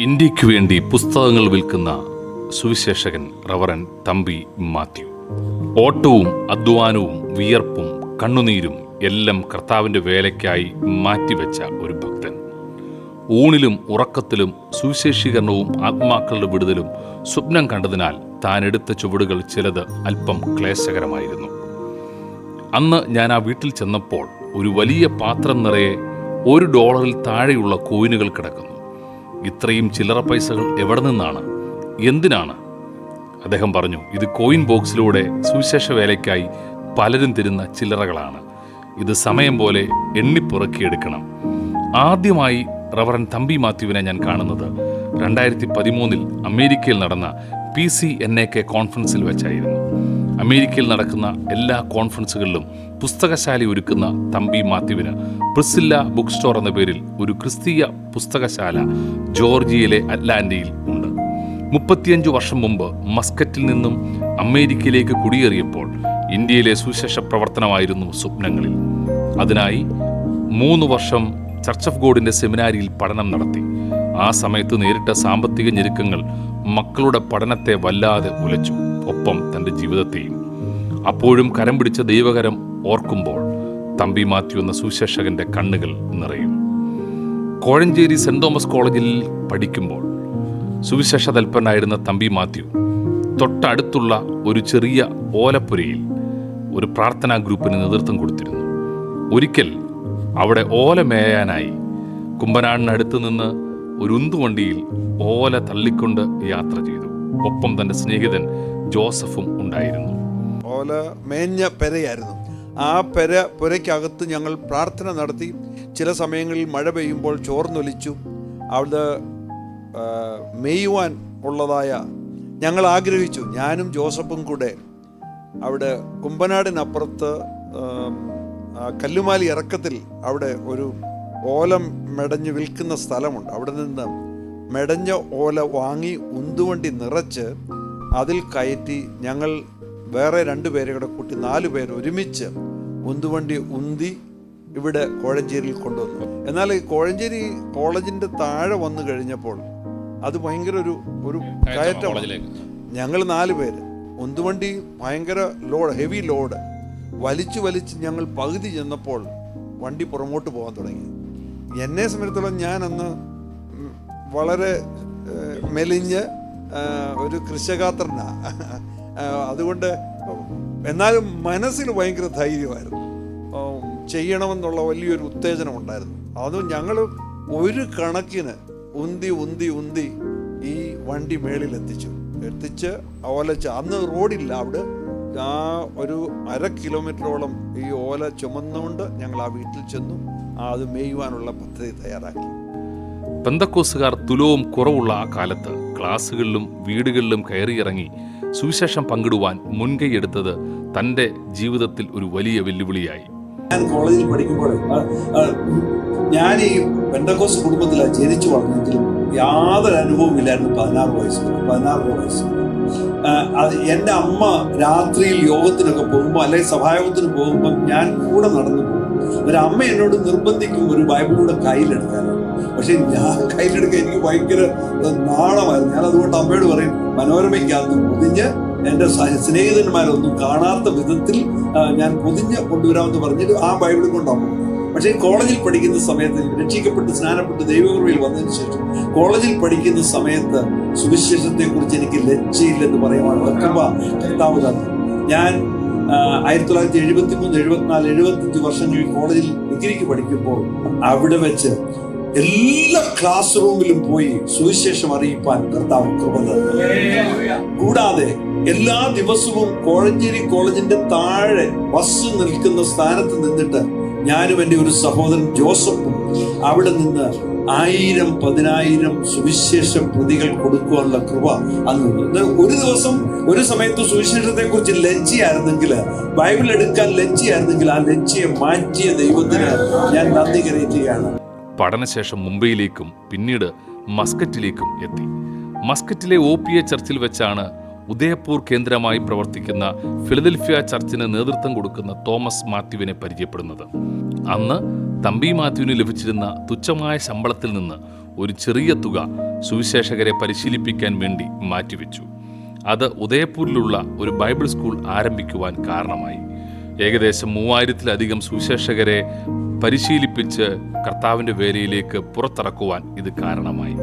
ഇന്ത്യയ്ക്ക് വേണ്ടി പുസ്തകങ്ങൾ വിൽക്കുന്ന സുവിശേഷകൻ റവറൻ തമ്പി മാത്യു. ഓട്ടവും അധ്വാനവും വിയർപ്പും കണ്ണുനീരും എല്ലാം കർത്താവിന്റെ വേലയ്ക്കായി മാറ്റിവെച്ച ഒരു ഭക്തൻ. ഊണിലും ഉറക്കത്തിലും സുവിശേഷീകരണവും ആത്മാക്കളുടെ വിടുതലും സ്വപ്നം കണ്ടതിനാൽ താൻ എടുത്ത ചുവടുകൾ ചിലത് അല്പം ക്ലേശകരമായിരുന്നു. അന്ന് ഞാൻ ആ വീട്ടിൽ ചെന്നപ്പോൾ ഒരു വലിയ പാത്രം നിറയെ ഒരു ഡോളറിൽ താഴെയുള്ള കോയിനുകൾ കിടക്കുന്നു. ഇത്രയും ചില്ലറ പൈസകൾ എവിടെ നിന്നാണ്? എന്തിനാണ്? അദ്ദേഹം പറഞ്ഞു ഇത് കോയിൻ ബോക്സിലൂടെ സുവിശേഷ വേലയ്ക്കായി പലരും തരുന്ന ചില്ലറകളാണ്. ഇത് സമയം പോലെ എണ്ണിപ്പുറക്കിയെടുക്കണം. ആദ്യമായി റവറൻ തമ്പി മാത്യുവിനെ ഞാൻ കാണുന്നത് രണ്ടായിരത്തി പതിമൂന്നിൽ അമേരിക്കയിൽ നടന്ന P C N A K കോൺഫറൻസിൽ വെച്ചായിരുന്നു. അമേരിക്കയിൽ നടക്കുന്ന എല്ലാ കോൺഫറൻസുകളിലും പുസ്തകശാല ഒരുക്കുന്ന തമ്പി മാത്യുവിന് പ്രിസില്ല ബുക്ക് സ്റ്റോർ എന്ന പേരിൽ ഒരു ക്രിസ്തീയ പുസ്തകശാല ജോർജിയയിലെ അറ്റ്ലാന്റയിൽ ഉണ്ട്. മുപ്പത്തിയഞ്ചു വർഷം മുമ്പ് മസ്കറ്റിൽ നിന്നും അമേരിക്കയിലേക്ക് കുടിയേറിയപ്പോൾ ഇന്ത്യയിലെ സുവിശേഷ പ്രവർത്തനമായിരുന്നു സ്വപ്നങ്ങളിൽ. അതിനായി മൂന്ന് വർഷം ചർച്ച് ഓഫ് ഗോഡിന്റെ സെമിനാരിയിൽ പഠനം നടത്തി. ആ സമയത്ത് നേരിട്ട സാമ്പത്തിക ഞെരുക്കങ്ങൾ മക്കളുടെ പഠനത്തെ വല്ലാതെ ഉലച്ചു. ഒപ്പം തന്റെ ജീവിതത്തെയും. അപ്പോഴും കരം പിടിച്ച ദൈവകരം ഓർക്കുമ്പോൾ തമ്പി മാത്യു എന്ന സുശേഷകന്റെ കണ്ണുകൾ നിറയും. കോഴഞ്ചേരി സെന്റ് തോമസ് കോളേജിൽ പഠിക്കുമ്പോൾ സുവിശേഷ തൽപ്പനായിരുന്ന തമ്പി മാത്യു തൊട്ടടുത്തുള്ള ഒരു ചെറിയ ഓലപ്പുരയിൽ ഒരു പ്രാർത്ഥനാ ഗ്രൂപ്പിന് നേതൃത്വം കൊടുത്തിരുന്നു. ഒരിക്കൽ അവിടെ ഓല മേയാനായി കുമ്പനാടിനടുത്ത് നിന്ന് ഒരു ഉന്തുവണ്ടിയിൽ ഓല തള്ളിക്കൊണ്ട് യാത്ര ചെയ്തു. ഒപ്പം തന്റെ സ്നേഹിതൻ ജോസഫും ഉണ്ടായിരുന്നു. ഓല മേഞ്ഞ പെരയായിരുന്നു. ആ പെര പുരയ്ക്കകത്ത് ഞങ്ങൾ പ്രാർത്ഥന നടത്തി. ചില സമയങ്ങളിൽ മഴ പെയ്യുമ്പോൾ ചോർന്നൊലിച്ചു. അവിടെ മെയ്യുവാൻ ഉള്ളതായ ഞങ്ങൾ ആഗ്രഹിച്ചു. ഞാനും ജോസഫും കൂടെ അവിടെ കുമ്പനാടിനപ്പുറത്ത് കല്ലുമാലി ഇറക്കത്തിൽ അവിടെ ഒരു ഓലം മെടഞ്ഞ് വിൽക്കുന്ന സ്ഥലമുണ്ട്. അവിടെ നിന്ന് മെടഞ്ഞ ഓല വാങ്ങി ഉന്തുവണ്ടി നിറച്ച് അതിൽ കയറ്റി ഞങ്ങൾ വേറെ രണ്ട് പേരെ കൂടെ കൂട്ടി നാല് പേർ ഒരുമിച്ച് ഉന്തുവണ്ടി ഉന്തി ഇവിടെ കോഴഞ്ചേരിയിൽ കൊണ്ടുവന്നു. എന്നാൽ ഈ കോഴഞ്ചേരി കോളേജിന്റെ താഴെ വന്നു കഴിഞ്ഞപ്പോൾ അത് ഭയങ്കര ഒരു ഒരു കയറ്റം ഞങ്ങൾ നാല് പേര്. ഉന്തുവണ്ടി ഭയങ്കര ലോഡ് ഹെവി ലോഡ് വലിച്ചു വലിച്ച് ഞങ്ങൾ പകുതി ചെന്നപ്പോൾ വണ്ടി പുറമോട്ട് പോകാൻ തുടങ്ങി. എന്നെ സംബന്ധിച്ചിടത്തോളം ഞാൻ അന്ന് വളരെ മെലിഞ്ഞ് ഒരു കൃഷകാത്രനാ ഏഹ്, അതുകൊണ്ട് എന്നാലും മനസ്സിൽ ഭയങ്കര ധൈര്യമായിരുന്നു. ചെയ്യണമെന്നുള്ള വലിയൊരു ഉത്തേജനം ഉണ്ടായിരുന്നു. അതും ഞങ്ങൾ ഒരു കണക്കിന് ഉന്തി ഉന്തി ഉന്തി ഈ വണ്ടി മേളിൽ എത്തിച്ചു. എത്തിച്ച് ഓലച്ച് അന്ന് റോഡില്ല അവിടെ. ആ ഒരു അര കിലോമീറ്ററോളം ഈ ഓല ചുമന്നുകൊണ്ട് ഞങ്ങൾ ആ വീട്ടിൽ ചെന്നു. അത് മേയുവാനുള്ള പദ്ധതി തയ്യാറാക്കി. പെന്തക്കോസുകാർ തുലവും കുറവുള്ള ആ കാലത്ത് ക്ലാസ്സുകളിലും വീടുകളിലും കയറിയിറങ്ങി സുവിശേഷം പങ്കിടുവാൻ മുൻകൈയെടുത്തത് തന്റെ ജീവിതത്തിൽ ഒരു വലിയ വെല്ലുവിളിയായി. ഞാൻ കോളേജിൽ പഠിക്കുമ്പോൾ ഞാൻ ഈ പെന്തക്കോസ് കുടുംബത്തിലാണ് ജനിച്ചു വളർന്നെങ്കിലും യാതൊരു അനുഭവം ഇല്ലായിരുന്നു പതിനാറ് വയസ്സ് പതിനാറ് വയസ്സ്. എന്റെ അമ്മ രാത്രിയിൽ യോഗത്തിനൊക്കെ പോകുമ്പോൾ അല്ലെങ്കിൽ സഭായോഗത്തിന് പോകുമ്പോൾ ഞാൻ കൂടെ നടന്നു പോകും. ഒരു അമ്മ എന്നോട് നിർബന്ധിക്കും ഒരു ബൈബിളിലൂടെ കയ്യിലെടുക്കാനാണ് പക്ഷെ ഞാൻ കയ്യിലെടുക്കാൻ എനിക്ക് ഭയങ്കര നാണമായിരുന്നു. ഞാൻ അതുകൊണ്ട് അമ്മയോട് പറയും മനോരമയ്ക്കകത്ത് പൊതിഞ്ഞ് എന്റെ സ്നേഹിതന്മാരൊന്നും കാണാത്ത വിധത്തിൽ ഞാൻ പൊതിഞ്ഞ് കൊണ്ടുവരാമെന്ന് പറഞ്ഞിട്ട് ആ ബൈബിൾ കൊണ്ടാണ് പക്ഷേ കോളേജിൽ പഠിക്കുന്ന സമയത്ത് രക്ഷിക്കപ്പെട്ട് സ്നാനപ്പെട്ട് ദൈവകൃപയിൽ വന്നതിന് ശേഷം കോളേജിൽ പഠിക്കുന്ന സമയത്ത് സുവിശേഷത്തെ കുറിച്ച് എനിക്ക് ലജ്ജയില്ലെന്ന് പറയുവാൻ കൃപ കർത്താവ് ഞാൻ ആയിരത്തി തൊള്ളായിരത്തി എഴുപത്തി മൂന്ന് എഴുപത്തിനാല് എഴുപത്തഞ്ച് വർഷങ്ങളിൽ കോളേജിൽ ഡിഗ്രിക്ക് പഠിക്കുമ്പോൾ അവിടെ വെച്ച് എല്ലാ ക്ലാസ് റൂമിലും പോയി സുവിശേഷം അറിയിപ്പാൻ കർത്താവ് കൃപ കൂടാതെ എല്ലാ ദിവസവും കോഴഞ്ചേരി കോളേജിന്റെ താഴെ ബസ് നിൽക്കുന്ന സ്ഥാനത്ത് നിന്നിട്ട് ഞാനും എന്റെ ഒരു സഹോദരൻ ജോസഫും അവിടെ നിന്ന് ആയിരം പതിനായിരം സുവിശേഷ പ്രതികൾ കൊടുക്കുവാനുള്ള കൃപ അന്ന് ഒരു ദിവസം ഒരു സമയത്ത് സുവിശേഷത്തെ കുറിച്ച് ലജ്ജയായിരുന്നെങ്കിൽ ബൈബിൾ എടുക്കാൻ ലജ്ജയായിരുന്നെങ്കിൽ ആ ലജ്ജയെ മാറ്റിയ ദൈവത്തിന് ഞാൻ നന്ദി കരയുകയാണ്. പഠനശേഷം മുംബൈയിലേക്കും പിന്നീട് മസ്കറ്റിലേക്കും എത്തി. മസ്കറ്റിലെ ഒ പി എ ചർച്ചിൽ വെച്ചാണ് ഉദയപൂർ കേന്ദ്രമായി പ്രവർത്തിക്കുന്ന ഫിലദൽഫിയ ചർച്ചിന് നേതൃത്വം കൊടുക്കുന്ന തോമസ് മാത്യുവിനെ പരിചയപ്പെടുന്നത്. അന്ന് തമ്പി മാത്യുവിന് ലഭിച്ചിരുന്ന തുച്ഛമായ ശമ്പളത്തിൽ നിന്ന് ഒരു ചെറിയ തുക സുവിശേഷകരെ പരിശീലിപ്പിക്കാൻ വേണ്ടി മാറ്റിവെച്ചു. അത് ഉദയപൂരിലുള്ള ഒരു ബൈബിൾ സ്കൂൾ ആരംഭിക്കുവാൻ കാരണമായി. ഏകദേശം മൂവായിരത്തിലധികം സുവിശേഷകരെ പരിശീലിപ്പിച്ച് കർത്താവിന്റെ വേലയിലേക്ക് പുറത്തിറക്കുവാൻ ഇത് കാരണമായി.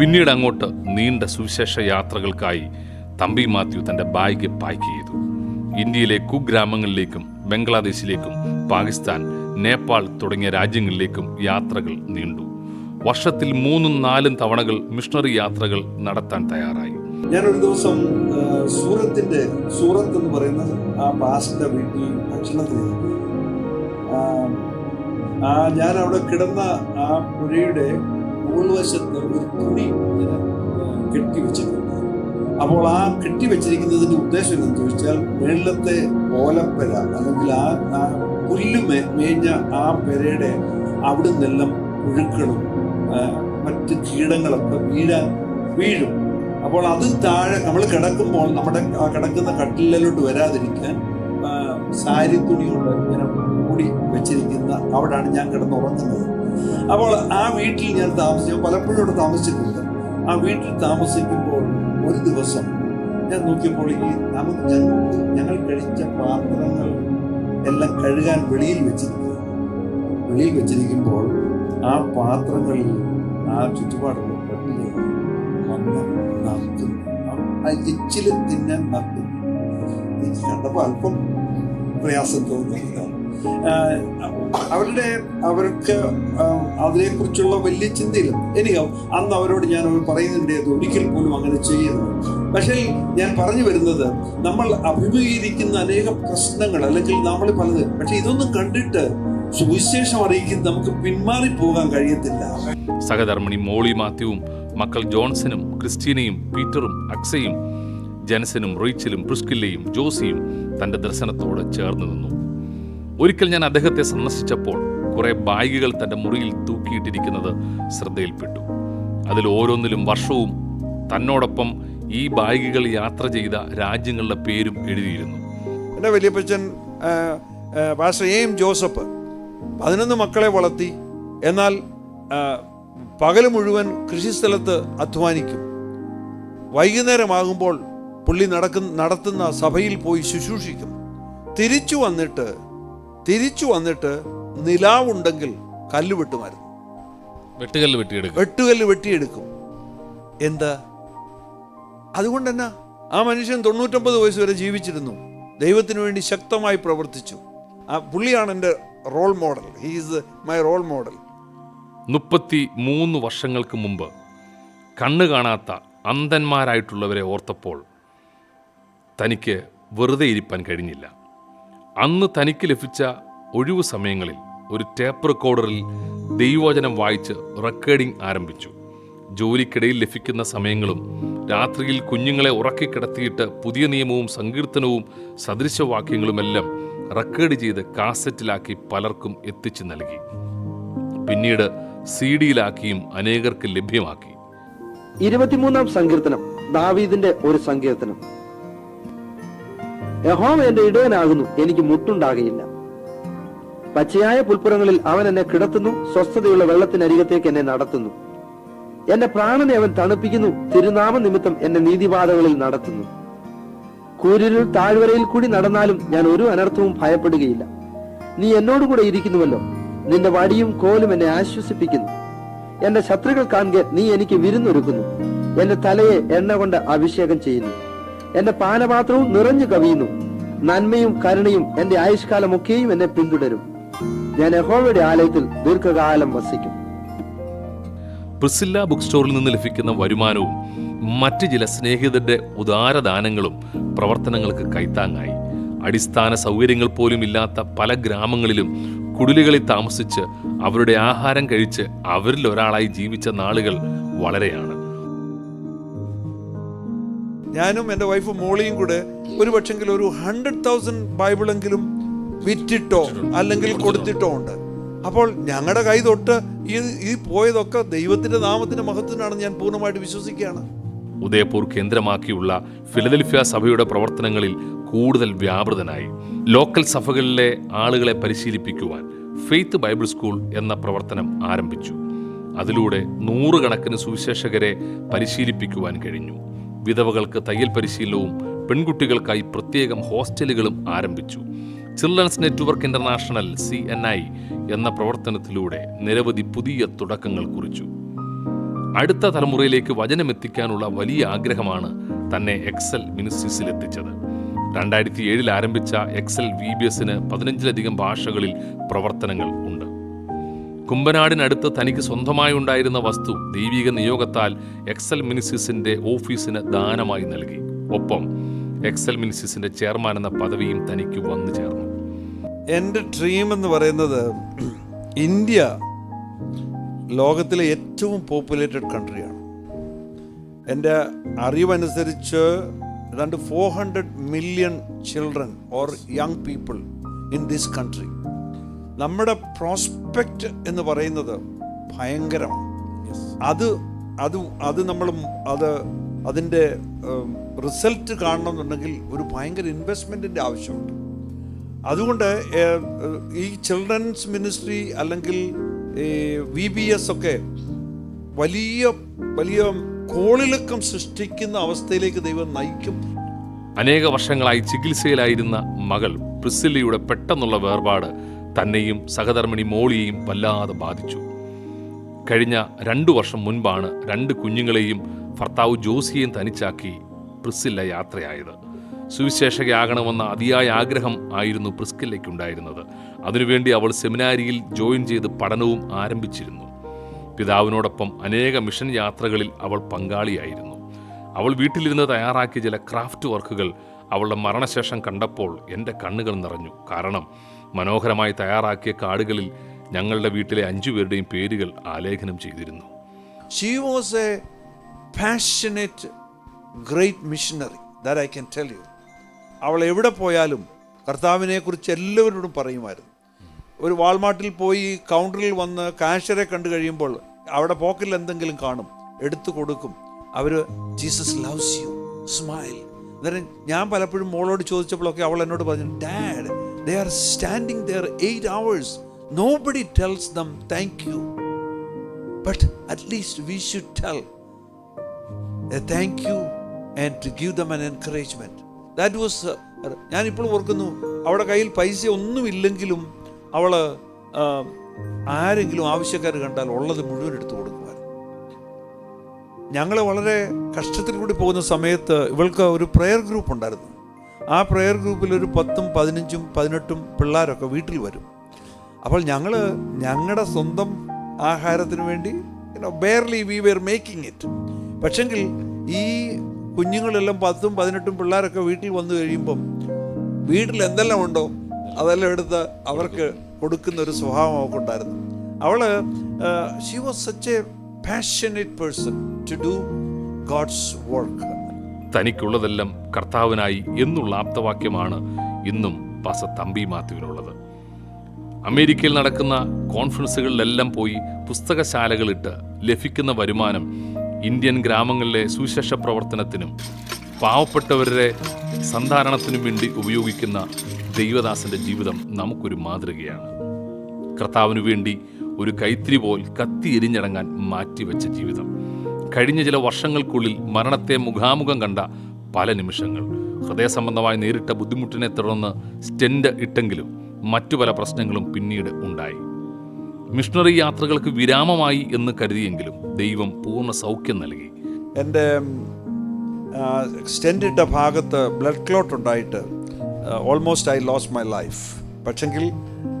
പിന്നീട് അങ്ങോട്ട് നീണ്ട സുവിശേഷ യാത്രകൾക്കായി തമ്പി മാത്യു തന്റെ ബാഗ് പാക്ക് ചെയ്തു. ഇന്ത്യയിലെ കുഗ്രാമങ്ങളിലേക്കും ബംഗ്ലാദേശിലേക്കും പാകിസ്ഥാൻ നേപ്പാൾ തുടങ്ങിയ രാജ്യങ്ങളിലേക്കും യാത്രകൾ നീണ്ടു. വർഷത്തിൽ മൂന്നും നാലും തവണകൾ മിഷണറി യാത്രകൾ നടത്താൻ തയ്യാറായി. ഞാനൊരു ദിവസം സൂറത്തിന്റെ സൂറത്ത് എന്ന് പറയുന്ന ആ പാസ്റ്റ വീട്ടിൽ ഭക്ഷണത്തിന് ആ, ഞാൻ അവിടെ കിടന്ന ആ പുഴയുടെ മുകൾവശത്ത് ഒരു തുണി കെട്ടി വെച്ചിട്ടുണ്ട്. അപ്പോൾ ആ കെട്ടി വെച്ചിരിക്കുന്നതിന്റെ ഉദ്ദേശം എന്താണെന്ന് ചോദിച്ചാൽ വെള്ളത്തെ ഓലപ്പര അല്ലെങ്കിൽ ആ പുല്ല് മേഞ്ഞ ആ പെരയുടെ അവിടെ നിന്നെല്ലാം പുഴുക്കളും മറ്റ് കീടങ്ങളൊക്കെ വീഴാൻ വീഴും. അപ്പോൾ അത് താഴെ നമ്മൾ കിടക്കുമ്പോൾ നമ്മുടെ കിടക്കുന്ന കട്ടിലിലോട്ട് വരാതിരിക്കാൻ സാരി തുണിയുള്ള ഇങ്ങനെ മൂടി വെച്ചിരിക്കുന്ന അവിടാണ് ഞാൻ കിടന്നുറങ്ങുന്നത് അപ്പോൾ ആ വീട്ടിൽ ഞാൻ താമസിച്ചു പലപ്പോഴും അവിടെ താമസിച്ചിട്ടുണ്ട്. ആ വീട്ടിൽ താമസിക്കുമ്പോൾ ഒരു ദിവസം ഞാൻ നോക്കിയപ്പോൾ ഈ നമുക്ക് ഞങ്ങൾ കഴിച്ച പാത്രങ്ങൾ എല്ലാം കഴുകാൻ വെളിയിൽ വെച്ചിരിക്കുക വെളിയിൽ വെച്ചിരിക്കുമ്പോൾ ആ പാത്രങ്ങളിൽ ആ ചുറ്റുപാടുകൾ പട്ടികൾ വന്ന് ആ എച്ചിൽ തിന്നാൻ നക്കുന്നു എനിക്ക് കണ്ടപ്പോൾ അല്പം പ്രയാസം തോന്നി ആ, അവരുടെ അവർക്ക് അതിനെക്കുറിച്ചുള്ള വലിയ ചിന്തയില്ല. എനിക്കോ അന്ന് അവരോട് ഞാൻ അവർ പറയുന്നുണ്ടായിരുന്നു. ഒരിക്കൽ പോലും അങ്ങനെ ചെയ്യരുത്. പക്ഷേ ഞാൻ പറഞ്ഞു വരുന്നത് നമ്മൾ അഭിമുഖീകരിക്കുന്ന അനേക പ്രശ്നങ്ങൾ അല്ലെങ്കിൽ നമ്മൾ പലത് പക്ഷെ ഇതൊന്നും കണ്ടിട്ട് സുവിശേഷം അറിയിക്കുന്ന നമുക്ക് പിന്മാറി പോകാൻ കഴിയത്തില്ല. സഹധർമ്മിണി മോളി മാത്യുവും മക്കൾ ജോൺസനും ക്രിസ്റ്റീനയും പീറ്ററും അക്സയും ജനസനും റോയിച്ചലും പ്രിസ്കില്ലയും ജോസിയും തന്റെ ദർശനത്തോട് ചേർന്ന് നിന്നു. ഒരിക്കൽ ഞാൻ അദ്ദേഹത്തെ സന്ദർശിച്ചപ്പോൾ കുറേ ബാഗുകൾ തന്റെ മുറിയിൽ തൂക്കിയിട്ടിരിക്കുന്നത് ശ്രദ്ധയിൽപ്പെട്ടു. അതിൽ ഓരോന്നിലും വർഷവും തന്നോടൊപ്പം ഈ ബാഗുകൾ യാത്ര ചെയ്ത രാജ്യങ്ങളുടെ പേരും എഴുതിയിരുന്നു. എന്റെ വലിയപ്പച്ചൻ പാസ്റ്റർ എം ജോസഫ് പതിനൊന്ന് മക്കളെ വളർത്തി. എന്നാൽ ആ, പകൽ മുഴുവൻ കൃഷിസ്ഥലത്ത് അധ്വാനിക്കും. വൈകുന്നേരമാകുമ്പോൾ പുള്ളി നടക്കുന്ന നടത്തുന്ന സഭയിൽ പോയി ശുശ്രൂഷിക്കും. തിരിച്ചു വന്നിട്ട് തിരിച്ചു വന്നിട്ട് നിലാവുണ്ടെങ്കിൽ കല്ല് വെട്ടുമായിരുന്നു വെട്ടുകല്ല് വെട്ടിയെടുക്കും. വെട്ടുകല്ല് വെട്ടിയെടുക്കും. എന്താ? അതുകൊണ്ട് തന്നെ ആ മനുഷ്യൻ തൊണ്ണൂറ്റൊമ്പത് വയസ്സ് വരെ ജീവിച്ചിരുന്നു. ദൈവത്തിനു വേണ്ടി ശക്തമായി പ്രവർത്തിച്ചു. ആ പുള്ളിയാണ് എന്റെ role model he's my role model മുപ്പത്തി മൂന്ന് വർഷങ്ങൾക്ക് മുമ്പ് കണ്ണു കാണാത്ത അന്ധന്മാരായിട്ടുള്ളവരെ ഓർത്തപ്പോൾ തനിക്ക് വെറുതെ ഇരിപ്പാൻ കഴിഞ്ഞില്ല. അന്ന് തനിക്ക് ലഭിച്ച ഒഴിവു സമയങ്ങളിൽ ഒരു ടേപ്പ് റെക്കോർഡറിൽ ദൈവവചനം വായിച്ച് റെക്കോർഡിംഗ് ആരംഭിച്ചു. ജോലിക്കിടയിൽ ലഭിക്കുന്ന സമയങ്ങളും രാത്രിയിൽ കുഞ്ഞുങ്ങളെ ഉറക്കിക്കിടത്തിയിട്ട് പുതിയ നിയമവും സങ്കീർത്തനവും സദൃശവാക്യങ്ങളുമെല്ലാം റെക്കോർഡ് ചെയ്ത് കാസറ്റിലാക്കി പലർക്കും എത്തിച്ചു നൽകി. പിന്നീട് സി ഡിയിലാക്കിയും അനേകർക്ക് ലഭ്യമാക്കി. ഇരുപത്തിമൂന്നാം സങ്കീർത്തനം ദാവീദിന്റെ ഒരു സങ്കീർത്തനം. യഹോവ എന്റെ ഇടയനാകുന്നു എനിക്ക് മുട്ടുണ്ടാകയില്ല പച്ചയായ പുൽപ്പുറങ്ങളിൽ അവൻ എന്നെ കിടത്തുന്നു സ്വസ്ഥതയുള്ള വെള്ളത്തിനരികത്തേക്ക് എന്നെ നടത്തുന്നു. എന്റെ പ്രാണനെ അവൻ തണുപ്പിക്കുന്നു തിരുനാമ നിമിത്തം എന്നെ നീതിപാതകളിൽ നടത്തുന്നു. കൂരിരുൾ താഴ്വരയിൽ കൂടി നടന്നാലും ഞാൻ ഒരു അനർത്ഥവും ഭയപ്പെടുകയില്ല. നീ എന്നോടുകൂടെ ഇരിക്കുന്നുവല്ലോ. നിന്റെ വടിയും കോലും എന്നെ ആശ്വസിപ്പിക്കുന്നു. എന്റെ ശത്രുക്കൾ കാണുക നീ എനിക്ക് വിരുന്നൊരുക്കുന്നു. എന്റെ തലയെ എണ്ണ കൊണ്ട് അഭിഷേകം ചെയ്യുന്നു. എന്റെ പാനപാത്രവും നിറഞ്ഞു കവിയുന്നു. നന്മയും കരുണയും എന്റെ ആയുഷ്കാലമൊക്കെയും എന്നെ പിന്തുടരും. ഞാൻ യഹോവയുടെ ആലയത്തിൽ ദീർഘകാലം വസിക്കും. പ്രിസില്ല ബുക്ക് സ്റ്റോറിൽ നിന്ന് ലഭിക്കുന്ന വരുമാനവും മറ്റ് ചില സ്നേഹിതരുടെ ഉദാരദാനങ്ങളും പ്രവർത്തനങ്ങൾക്ക് കൈത്താങ്ങായി. അടിസ്ഥാന സൗകര്യങ്ങൾ പോലും ഇല്ലാത്ത പല ഗ്രാമങ്ങളിലും കുടിലുകളിൽ താമസിച്ച് അവരുടെ ആഹാരം കഴിച്ച് അവരിൽ ഒരാളായി ജീവിച്ച നാളുകൾ വളരെയാണ്. ഞാനും എന്റെ വൈഫ് മോളിയും കൂടെ ഒരു പക്ഷെങ്കിൽ ഒരു ഹൺഡ്രഡ് തൗസൻഡ് ബൈബിളെങ്കിലും വിറ്റിട്ടോ അല്ലെങ്കിൽ കൊടുത്തിട്ടോ ഉണ്ട്. അപ്പോൾ ഞങ്ങളുടെ കൈ തൊട്ട് ഈ ഈ പോയതൊക്കെ ദൈവത്തിന്റെ നാമത്തിന്റെ മഹത്വത്തിനാണെന്ന് ഞാൻ പൂർണമായിട്ട് വിശ്വസിക്കുകയാണ്. ഉദയപൂർ കേന്ദ്രമാക്കിയുള്ള ഫിലദൽഫിയ സഭയുടെ പ്രവർത്തനങ്ങളിൽ കൂടുതൽ വ്യാപൃതനായി. ലോക്കൽ സഭകളിലെ ആളുകളെ പരിശീലിപ്പിക്കുവാൻ ഫെയ്ത്ത് ബൈബിൾ സ്കൂൾ എന്ന പ്രവർത്തനം ആരംഭിച്ചു. അതിലൂടെ നൂറുകണക്കിന് സുവിശേഷകരെ പരിശീലിപ്പിക്കുവാൻ കഴിഞ്ഞു. വിധവകൾക്ക് തയ്യൽ പരിശീലനവും പെൺകുട്ടികൾക്കായി പ്രത്യേകം ഹോസ്റ്റലുകളും ആരംഭിച്ചു. Children's network international C N I എന്ന പ്രവർത്തനത്തിലൂടെ നിരവധി പുതിയ തുടക്കങ്ങൾ കുറിച്ചു. അടുത്ത തലമുറയിലേക്ക് വചനമെത്തിക്കാനുള്ള വലിയ ആഗ്രഹമാണ് തന്നെ എക്സൽ മിനിസ്ട്രീസിൽ എത്തിച്ചത് രണ്ടായിരത്തി ഏഴിൽ ആരംഭിച്ച എക്സൽ വി ബി എസിന് പതിനഞ്ചിലധികം ഭാഷകളിൽ പ്രവർത്തനങ്ങൾ ഉണ്ട്. കുമ്പനാടിനടുത്ത് തനിക്ക് സ്വന്തമായി ഉണ്ടായിരുന്ന വസ്തു ദൈവിക നിയോഗത്താൽ എക്സൽ മിനിസിസിന്റെ ഓഫീസിന് ദാനമായി നൽകി. ഒപ്പം എക്സൽ മിനിസിസിന്റെ ചെയർമാൻ എന്ന പദവിയും തനിക്ക് വന്നു ചേർന്നു. എന്റെ ഡ്രീം എന്ന് പറയുന്നത് ഇന്ത്യ ലോകത്തിലെ ഏറ്റവും പോപ്പുലേറ്റഡ് കൺട്രിയാണ്. എന്റെ അറിവനുസരിച്ച് ഏതാണ്ട് four hundred million children or young people in this country നമ്മുടെ പ്രോസ്പെക്റ്റ് എന്ന് പറയുന്നത് ഭയങ്കരമാണ്. അത് അത് അത് നമ്മൾ അത് അതിന്റെ റിസൾട്ട് കാണണമെന്നുണ്ടെങ്കിൽ ഒരു ഭയങ്കര ഇൻവെസ്റ്റ്മെന്റിന്റെ ആവശ്യമുണ്ട്. അതുകൊണ്ട് ഈ ചിൽഡ്രൻസ് മിനിസ്ട്രി അല്ലെങ്കിൽ വി ബി എസ് ഒക്കെ വലിയ വലിയ കോളിളക്കം സൃഷ്ടിക്കുന്ന അവസ്ഥയിലേക്ക് ദൈവം നയിക്കും. അനേക വർഷങ്ങളായി ചികിത്സയിലായിരുന്ന മകൾ പ്രിസില്ലയുടെ പെട്ടെന്നുള്ള വേർപാട് തന്നെയും സഹധർമ്മിണി മോളിയെയും വല്ലാതെ ബാധിച്ചു. കഴിഞ്ഞ രണ്ടു വർഷം മുൻപാണ് രണ്ട് കുഞ്ഞുങ്ങളെയും ഭർത്താവ് ജോസിയെയും തനിച്ചാക്കി പ്രിസില്ല യാത്രയായത്. സുവിശേഷകയാകണമെന്ന അതിയായ ആഗ്രഹം ആയിരുന്നു പ്രിസ്കില്ലയ്ക്കുണ്ടായിരുന്നത്. അതിനുവേണ്ടി അവൾ സെമിനാരിയിൽ ജോയിൻ ചെയ്ത് പഠനവും ആരംഭിച്ചിരുന്നു. പിതാവിനോടൊപ്പം അനേക മിഷൻ യാത്രകളിൽ അവൾ പങ്കാളിയായിരുന്നു. അവൾ വീട്ടിലിരുന്ന് തയ്യാറാക്കിയ ചില ക്രാഫ്റ്റ് വർക്കുകൾ അവളുടെ മരണശേഷം കണ്ടപ്പോൾ എന്റെ കണ്ണുകൾ നിറഞ്ഞു. കാരണം മനോഹരമായി തയ്യാറാക്കിയ കാർഡുകളിൽ ഞങ്ങളുടെ വീട്ടിലെ അഞ്ചു പേരുടെയും പേരുകൾ ആലേഖനം ചെയ്തിരുന്നു. അവൾ എവിടെ പോയാലും കർത്താവിനെ കുറിച്ച് എല്ലാവരോടും പറയുമായിരുന്നു. ഒരു വാൾമാർട്ടിൽ പോയി കൗണ്ടറിൽ വന്ന് കാഷ്യറെ കണ്ടു കഴിയുമ്പോൾ അവിടെ പോക്കറ്റിൽ എന്തെങ്കിലും കാണും എടുത്തു കൊടുക്കും. അവർ ജീസസ് ലവ്സ് യു സ്മൈൽ. അന്നേരം ഞാൻ പലപ്പോഴും മോളോട് ചോദിച്ചപ്പോഴൊക്കെ അവൾ എന്നോട് പറഞ്ഞു dad they are standing there eight hours nobody tells them thank you but at least we should tell thank you and to give them an encouragement that was ഞാനിപ്പോൾ ഓർക്കുന്നു അവിടെ കയ്യിൽ പൈസ ഒന്നുമില്ലെങ്കിലും അവൾ ആ, ആരെങ്കിലും ആവശ്യക്കാർ കണ്ടാൽ ഉള്ളത് മുഴുവൻ എടുത്തു കൊടുക്കുമായിരുന്നു ഞങ്ങൾ വളരെ കഷ്ടത്തിൽ കൂടി പോകുന്ന സമയത്ത് ഇവൾക്ക് ഒരു പ്രെയർ ഗ്രൂപ്പ് ഉണ്ടായിരുന്നു. ആ പ്രെയർ ഗ്രൂപ്പിൽ ഒരു പത്തും പതിനഞ്ചും പതിനെട്ടും പിള്ളേരൊക്കെ വീട്ടിൽ വരും. അപ്പോൾ ഞങ്ങൾ ഞങ്ങളുടെ സ്വന്തം ആഹാരത്തിന് വേണ്ടി barely we were making it പക്ഷെങ്കിൽ ഈ കുഞ്ഞുങ്ങളെല്ലാം പത്തും പതിനെട്ടും പിള്ളേരൊക്കെ വീട്ടിൽ വന്നു കഴിയുമ്പം വീട്ടിൽ എന്തെല്ലാം ഉണ്ടോ? അതെല്ലാം എടുത്ത് അവർക്ക് കൊടുക്കുന്ന ഒരു സ്വഭാവം അവൾക്കുണ്ടായിരുന്നു. അവൾ she was such a passionate person to do God's work തനിക്കുള്ളതെല്ലാം കർത്താവിനായി എന്നുള്ള ആപ്തവാക്യമാണ് ഇന്നും പാസ തമ്പി മാത്യുവിനുള്ളത്. അമേരിക്കയിൽ നടക്കുന്ന കോൺഫറൻസുകളിലെല്ലാം പോയി പുസ്തകശാലകളിട്ട് ലഭിക്കുന്ന വരുമാനം ഇന്ത്യൻ ഗ്രാമങ്ങളിലെ സുവിശേഷ പ്രവർത്തനത്തിനും പാവപ്പെട്ടവരുടെ സന്ധാരണത്തിനും വേണ്ടി ഉപയോഗിക്കുന്ന ദൈവദാസന്റെ ജീവിതം നമുക്കൊരു മാതൃകയാണ്. കർത്താവിനു വേണ്ടി ഒരു കൈത്തിരി പോൽ കത്തി എരിഞ്ഞടങ്ങാൻ മാറ്റിവെച്ച ജീവിതം. കഴിഞ്ഞ ചില വർഷങ്ങൾക്കുള്ളിൽ മരണത്തെ മുഖാമുഖം കണ്ട പല നിമിഷങ്ങൾ. ഹൃദയ സംബന്ധമായി നേരിട്ട ബുദ്ധിമുട്ടിനെ തുടർന്ന് സ്റ്റെൻഡ് ഇട്ടെങ്കിലും മറ്റു പല പ്രശ്നങ്ങളും പിന്നീട് ഉണ്ടായി. മിഷണറി യാത്രകൾക്ക് വിരാമമായി എന്ന് കരുതിയെങ്കിലും ദൈവം പൂർണ സൗഖ്യം നൽകി. എന്റെ സ്റ്റെൻഡ് ഇട്ട ഭാഗത്ത് ബ്ലഡ് ക്ലോട്ട് ഉണ്ടായിട്ട് almost I lose my life പക്ഷെങ്കിൽ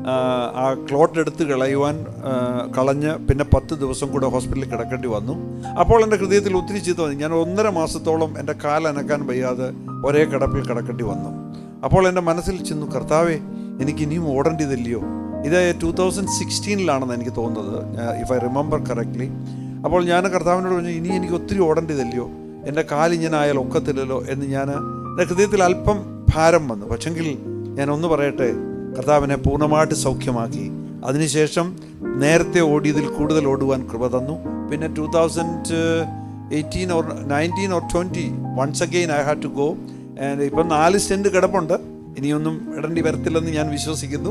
ആ, ആ ക്ലോട്ട് എടുത്ത് കളയുവാൻ ആ, കളഞ്ഞ് പിന്നെ പത്ത് ദിവസം കൂടെ ഹോസ്പിറ്റലിൽ കിടക്കേണ്ടി വന്നു. അപ്പോൾ എന്റെ ഹൃദയത്തിൽ ഒത്തിരി ചീത്ത വന്നു. ഞാൻ ഒന്നര മാസത്തോളം എന്റെ കാലനക്കാൻ വയ്യാതെ ഒരേ കിടപ്പിൽ കിടക്കേണ്ടി വന്നു. അപ്പോൾ എന്റെ മനസ്സിൽ ചെന്നു കർത്താവേ എനിക്ക് ഇനിയും ഓടേണ്ടതില്ലയോ ഇത് ടൂ തൗസൻഡ് സിക്സ്റ്റീനിലാണെന്ന് എനിക്ക് തോന്നുന്നത് ഇഫ് ഐ റിമെമ്പർ കറക്റ്റ്ലി അപ്പോൾ ഞാൻ കർത്താവിനോട് പറഞ്ഞു ഇനി എനിക്ക് ഒത്തിരി ഓടേണ്ടതില്ലയോ എന്റെ കാലിങ്ങനായാൽ ഒക്കത്തില്ലല്ലോ? എന്ന് ഞാൻ എന്റെ ഹൃദയത്തിൽ അല്പം ഭാരം വന്നു. പക്ഷെങ്കിൽ ഞാൻ ഒന്ന് പറയട്ടെ കർത്താവിനെ പൂർണമായിട്ട് സൗഖ്യമാക്കി. അതിനുശേഷം നേരത്തെ ഓടിയതിൽ കൂടുതൽ ഓടുവാൻ കൃപ തന്നു. പിന്നെ two thousand eighteen or nineteen or twenty once again I had to go and ഇപ്പം നാല് സെന്റ് കിടപ്പുണ്ട്. ഇനിയൊന്നും ഇടേണ്ടി വരത്തില്ലെന്ന് ഞാൻ വിശ്വസിക്കുന്നു.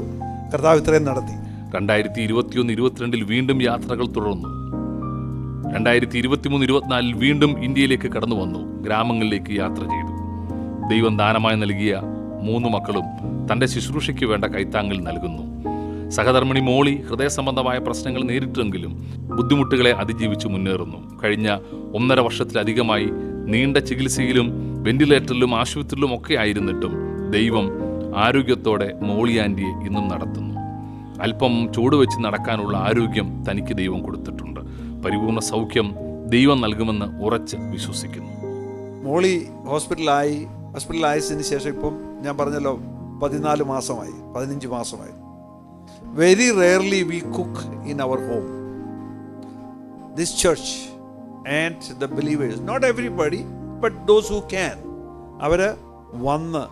കർത്താവ് ഇത്രയും നടത്തി. രണ്ടായിരത്തി ഇരുപത്തിയൊന്ന് ഇരുപത്തിരണ്ടിൽ വീണ്ടും യാത്രകൾ തുടർന്നു. രണ്ടായിരത്തി ഇരുപത്തിമൂന്ന് ഇരുപത്തിനാലിൽ വീണ്ടും ഇന്ത്യയിലേക്ക് കടന്നു വന്നു. ഗ്രാമങ്ങളിലേക്ക് യാത്ര ചെയ്തു. ദൈവം ദാനമായി നൽകിയ മൂന്ന് മക്കളും തന്റെ ശുശ്രൂഷയ്ക്ക് വേണ്ട കൈത്താങ്ങൽ നൽകുന്നു. സഹധർമ്മിണി മോളി ഹൃദയ സംബന്ധമായ പ്രശ്നങ്ങൾ നേരിട്ടെങ്കിലും ബുദ്ധിമുട്ടുകളെ അതിജീവിച്ച് മുന്നേറുന്നു. കഴിഞ്ഞ ഒന്നര വർഷത്തിലധികമായി നീണ്ട ചികിത്സയിലും വെന്റിലേറ്ററിലും ആശുപത്രിയിലും ഒക്കെ ആയിരുന്നിട്ടും ദൈവം ആരോഗ്യത്തോടെ മോളി ഇന്നും നടത്തുന്നു. അല്പം ചൂടുവെച്ച് നടക്കാനുള്ള ആരോഗ്യം തനിക്ക് ദൈവം കൊടുത്തിട്ടുണ്ട്. പരിപൂർണ സൗഖ്യം ദൈവം നൽകുമെന്ന് ഉറച്ച് വിശ്വസിക്കുന്നു. മോളി ഹോസ്പിറ്റലായി. ഹോസ്പിറ്റലായതിന് ശേഷം ഇപ്പം ഞാൻ പറഞ്ഞല്ലോ പതിനാല് മാസമായി പതിനഞ്ച് മാസമായി. Very rarely we cook in our home this church and the believers not everybody but those who can അവർ വന്ന്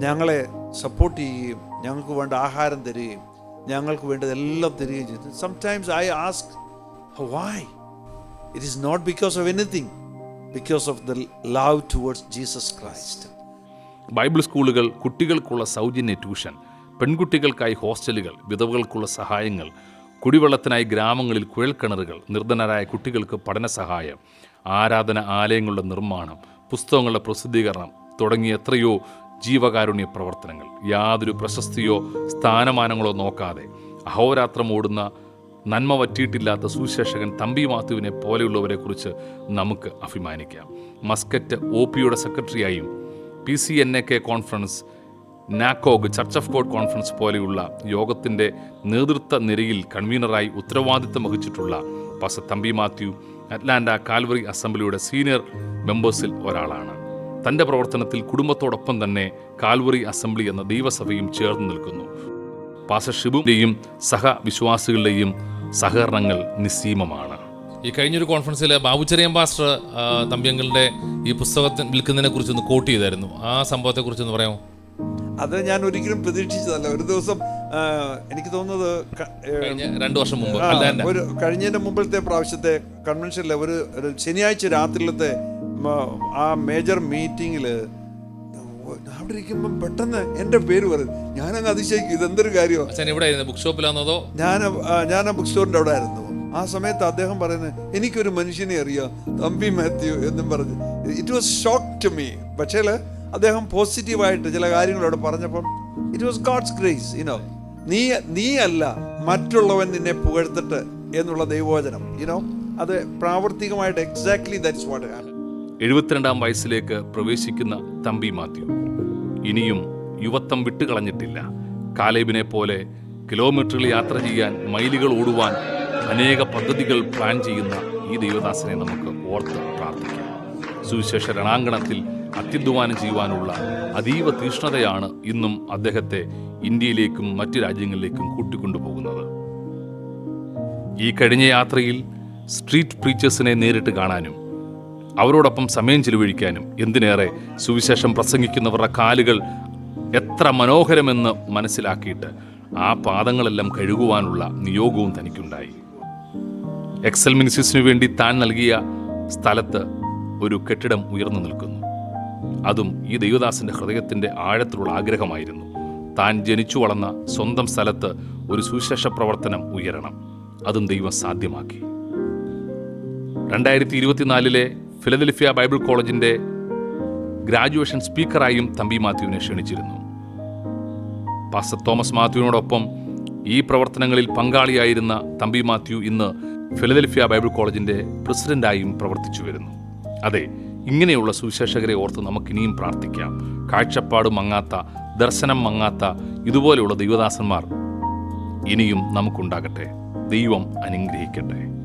ഞങ്ങളെ സപ്പോർട്ട് ചെയ്യുകയും ഞങ്ങൾക്ക് വേണ്ട ആഹാരം തരികയും ഞങ്ങൾക്ക് വേണ്ടതെല്ലാം തരികയും ചെയ്തു. Sometimes I ask why it is not because of anything because of the love towards Jesus Christ Bible സ്കൂളുകൾ കുട്ടികൾക്കുള്ള സൗജന്യ ട്യൂഷൻ പെൺകുട്ടികൾക്കായി ഹോസ്റ്റലുകൾ വിധവകൾക്കുള്ള സഹായങ്ങൾ കുടിവെള്ളത്തിനായി ഗ്രാമങ്ങളിൽ കുഴൽക്കിണറുകൾ നിർധനരായ കുട്ടികൾക്ക് പഠന സഹായം ആരാധന ആലയങ്ങളുടെ നിർമ്മാണം പുസ്തകങ്ങളുടെ പ്രസിദ്ധീകരണം തുടങ്ങിയ എത്രയോ ജീവകാരുണ്യ പ്രവർത്തനങ്ങൾ. യാതൊരു പ്രശസ്തിയോ സ്ഥാനമാനങ്ങളോ നോക്കാതെ അഹോരാത്രം ഓടുന്ന നന്മ വറ്റിയിട്ടില്ലാത്ത സുശേഷകൻ തമ്പി മാത്യുവിനെ പോലെയുള്ളവരെ കുറിച്ച് നമുക്ക് അഭിമാനിക്കാം. മസ്കറ്റ് ഒ പിയുടെ സെക്രട്ടറിയായും P C N A K conference NACOG church of God conference പോലെയുള്ള യോഗത്തിന്റെ നേതൃത്വ നിരയിൽ കൺവീനറായി ഉത്തരവാദിത്തം വഹിച്ചിട്ടുള്ള പസ തമ്പി മാത്യു അറ്റ്ലാന്റ കാൽവറി അസംബ്ലിയുടെ സീനിയർ മെമ്പേഴ്സിൽ ഒരാളാണ്. തന്റെ പ്രവർത്തനത്തിൽ കുടുംബത്തോടൊപ്പം തന്നെ കാൽവറി അസംബ്ലി എന്ന ദൈവസഭയും ചേർന്ന് നിൽക്കുന്നു. പാസ ഷിബുവിന്റെയും സഹവിശ്വാസികളുടെയും സഹകരണങ്ങൾ നിസ്സീമമാണ്. ഈ കഴിഞ്ഞൊരു കോൺഫറൻസിൽ ബാബുച്ചെറിയൻ പാസ്റ്റർ തമ്പ്യങ്ങളുടെ ഈ പുസ്തകത്തിൽ വിൽക്കുന്നതിനെ കുറിച്ച് ഒന്ന് കോട്ട് ചെയ്തായിരുന്നു. ആ സംഭവത്തെ കുറിച്ച് ഒന്ന് പറയാമോ? അത് ഞാൻ ഒരിക്കലും പ്രതീക്ഷിച്ചതല്ല. ഒരു ദിവസം എനിക്ക് തോന്നുന്നത് രണ്ടു വർഷം മുമ്പ്. ഒരു കഴിഞ്ഞതിന്റെ മുമ്പിലത്തെ പ്രാവശ്യത്തെ കൺവെൻഷനിലെ ഒരു ഒരു ശനിയാഴ്ച രാത്രിയിലത്തെ ആ മേജർ മീറ്റിങ്ങിൽ ഇരിക്കുമ്പം പെട്ടെന്ന് എന്റെ പേര് പറയും ഞാനങ്ങ് അതിശയിക്കും ഇതെന്തൊരു കാര്യമാണ് അച്ഛൻ എവിടെ ആയിരുന്നു? ബുക്ക് ഷോപ്പിലാണോ ഞാൻ ഞാൻ ആ ബുക്ക് സ്റ്റോറിന്റെ അവിടെ ആയിരുന്നു. ആ സമയത്ത് അദ്ദേഹം പറയുന്നത് എനിക്കൊരു മനുഷ്യനെ അറിയാം? തമ്പി മാത്യു എന്നും പറഞ്ഞു. It was shock to me പക്ഷേ അദ്ദേഹം പോസിറ്റീവായിട്ട് ചില കാര്യങ്ങൾ അവിടെ പറഞ്ഞപ്പം it was God's grace you know നീ നീ അല്ല മറ്റുള്ളവൻ നിന്നെ പുകഴ്ത്തിട്ട് എന്നുള്ള ദൈവവചനം യുനോ അത് പ്രാവർത്തികമായിട്ട് എക്സാക്ട്ലി ദാറ്റ്സ് വാട്ട് എഴുപത്തിരണ്ടാം വയസ്സിലേക്ക് പ്രവേശിക്കുന്ന തമ്പി മാത്യു. ഇനിയും യുവത്വം വിട്ടുകളഞ്ഞിട്ടില്ല. കാലേബിനെ പോലെ കിലോമീറ്ററുകൾ യാത്ര ചെയ്യാൻ മൈലുകൾ ഓടുവാൻ അനേക പദ്ധതികൾ പ്ലാൻ ചെയ്യുന്ന ഈ ദൈവദാസനെ നമുക്ക് ഓർത്ത് പ്രാർത്ഥിക്കാം. സുവിശേഷ രണാങ്കണത്തിൽ അത്യധ്വാനം ചെയ്യുവാനുള്ള അതീവ തീഷ്ണതയാണ് ഇന്നും അദ്ദേഹത്തെ ഇന്ത്യയിലേക്കും മറ്റ് രാജ്യങ്ങളിലേക്കും കൂട്ടിക്കൊണ്ടുപോകുന്നത്. ഈ കഴിഞ്ഞ യാത്രയിൽ സ്ട്രീറ്റ് പ്രീച്ചേഴ്സിനെ നേരിട്ട് കാണാനും അവരോടൊപ്പം സമയം ചിലവഴിക്കാനും എന്തിനേറെ സുവിശേഷം പ്രസംഗിക്കുന്നവരുടെ കാലുകൾ എത്ര മനോഹരമെന്ന് മനസ്സിലാക്കിയിട്ട് ആ പാദങ്ങളെല്ലാം കഴുകുവാനുള്ള നിയോഗവും തനിക്കുണ്ടായി. എക്സൽ മിനിസിസിനു വേണ്ടി താൻ നൽകിയ സ്ഥലത്ത് ഒരു കെട്ടിടം ഉയർന്നു നിൽക്കുന്നു. അതും ഈ ദൈവദാസന്റെ ഹൃദയത്തിന്റെ ആഴത്തിലുള്ള ആഗ്രഹമായിരുന്നു. താൻ ജനിച്ചു വളർന്ന സ്വന്തം സ്ഥലത്ത് ഒരു സുവിശേഷ പ്രവർത്തനം ഉയരണം. അതും ദൈവം സാധ്യമാക്കി. രണ്ടായിരത്തി ഇരുപത്തിനാലിലെ ഫിലദൽഫിയ ബൈബിൾ കോളേജിന്റെ ഗ്രാജുവേഷൻ സ്പീക്കറായും തമ്പി മാത്യുവിനെ ക്ഷണിച്ചിരുന്നു. പാസ്റ്റർ തോമസ് മാത്യുവിനോടൊപ്പം ഈ പ്രവർത്തനങ്ങളിൽ പങ്കാളിയായിരുന്ന തമ്പി മാത്യു ഇന്ന് ഫിലദൽഫിയ ബൈബിൾ കോളേജിന്റെ പ്രസിഡന്റായും പ്രവർത്തിച്ചു വരുന്നു. അതെ ഇങ്ങനെയുള്ള സുവിശേഷകരെ ഓർത്ത് നമുക്കിനിയും പ്രാർത്ഥിക്കാം. കാഴ്ചപ്പാട് മങ്ങാത്ത ദർശനം മങ്ങാത്ത ഇതുപോലെയുള്ള ദൈവദാസന്മാർ ഇനിയും നമുക്കുണ്ടാകട്ടെ. ദൈവം അനുഗ്രഹിക്കട്ടെ.